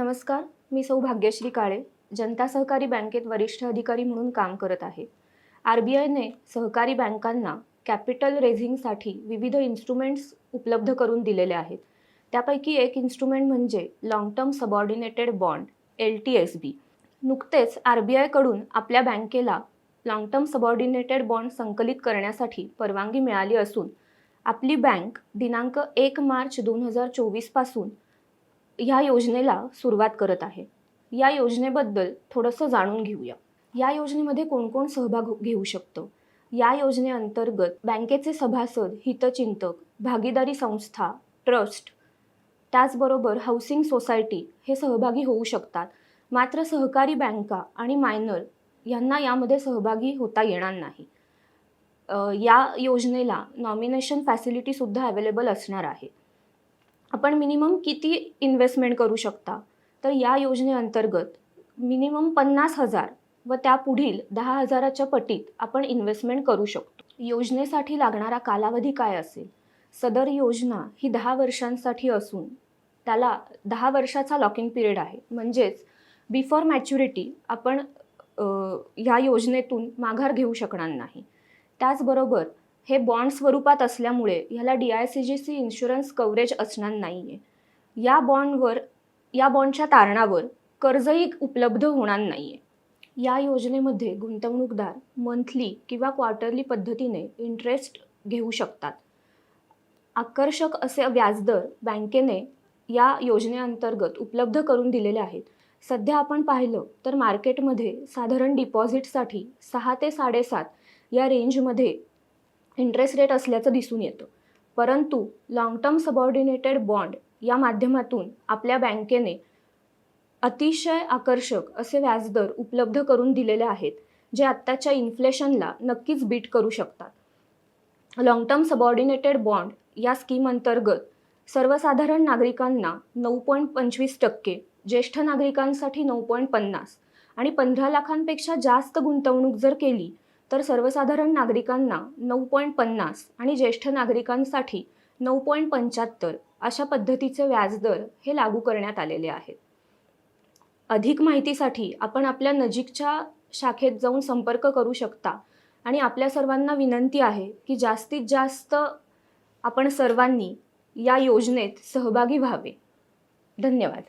नमस्कार मी सौ भाग्यश्री काळे जनता सहकारी बँकेत वरिष्ठ अधिकारी म्हणून काम करत आहे. आर बी आयने सहकारी बँकांना कॅपिटल रेझिंगसाठी विविध इन्स्ट्रुमेंट्स उपलब्ध करून दिलेले आहेत. त्यापैकी एक इन्स्ट्रुमेंट म्हणजे long term subordinated bond L T S B नुकतेच आर बी आयकडून आपल्या बँकेला लाँग टर्म सबऑर्डिनेटेड बॉन्ड संकलित करण्यासाठी परवानगी मिळाली असून आपली बँक दिनांक एक मार्च दोन हजार चोवीसपासून ह्या योजनेला सुरुवात करत आहे. या योजनेबद्दल थोडंसं जाणून घेऊया. या योजनेमध्ये कोण कोण सहभाग घेऊ शकतं? या योजनेअंतर्गत बँकेचे सभासद हितचिंतक भागीदारी संस्था ट्रस्ट त्याचबरोबर हाऊसिंग सोसायटी हे सहभागी होऊ शकतात. मात्र सहकारी बँका आणि मायनर यांना यामध्ये सहभागी होता येणार नाही. या योजनेला नॉमिनेशन फॅसिलिटीसुद्धा अवेलेबल असणार आहे. आपण मिनिमम किती इन्व्हेस्टमेंट करू शकता? तर या योजनेअंतर्गत मिनिमम पन्नास हजार व त्या पुढील दहा हजाराच्या पटीत आपण इन्व्हेस्टमेंट करू शकतो. योजनेसाठी लागणारा कालावधी काय असेल? सदर योजना ही दहा वर्षांसाठी असून त्याला दहा वर्षाचा लॉकिंग पिरियड आहे. म्हणजेच बिफोर मॅच्युरिटी आपण ह्या योजनेतून माघार घेऊ शकणार नाही. त्याचबरोबर हे बॉन्ड स्वरूपात असल्यामुळे ह्याला D I C G C insurance coverage असणार नाही आहे या बॉन्डवर या बॉन्डच्या तारणावर कर्जही उपलब्ध होणार नाही आहे या योजनेमध्ये गुंतवणूकदार मंथली किंवा क्वार्टरली पद्धतीने इंटरेस्ट घेऊ शकतात. आकर्षक असे व्याजदर बँकेने या योजनेअंतर्गत उपलब्ध करून दिलेले आहेत. सध्या आपण पाहिलं तर मार्केटमध्ये साधारण डिपॉझिटसाठी सहा ते साडेसात या रेंजमध्ये इंटरेस्ट रेट असल्याचं दिसून येतं. परंतु लाँग टर्म सबऑर्डिनेटेड बॉन्ड या माध्यमातून आपल्या बँकेने अतिशय आकर्षक असे व्याजदर उपलब्ध करून दिलेले आहेत जे आत्ताच्या इन्फ्लेशनला नक्कीच बीट करू शकतात. लाँग टर्म सबऑर्डिनेटेड बॉन्ड या स्कीम अंतर्गत सर्वसाधारण नागरिकांना नऊ पॉईंट पंचवीस टक्के ज्येष्ठ नागरिकांसाठी नऊ पॉईंट पन्नास आणि पंधरा लाखांपेक्षा जास्त गुंतवणूक जर केली तर सर्वसाधारण नागरिकांना नऊ पॉईंट पन्नास आणि ज्येष्ठ नागरिकांसाठी नऊ पॉईंट पंच्याहत्तर अशा पद्धतीचे व्याजदर हे लागू करण्यात आलेले आहेत. अधिक माहितीसाठी आपण आपल्या नजीकच्या शाखेत जाऊन संपर्क करू शकता आणि आपल्या सर्वांना विनंती आहे की जास्तीत जास्त आपण सर्वांनी या योजनेत सहभागी व्हावे. धन्यवाद.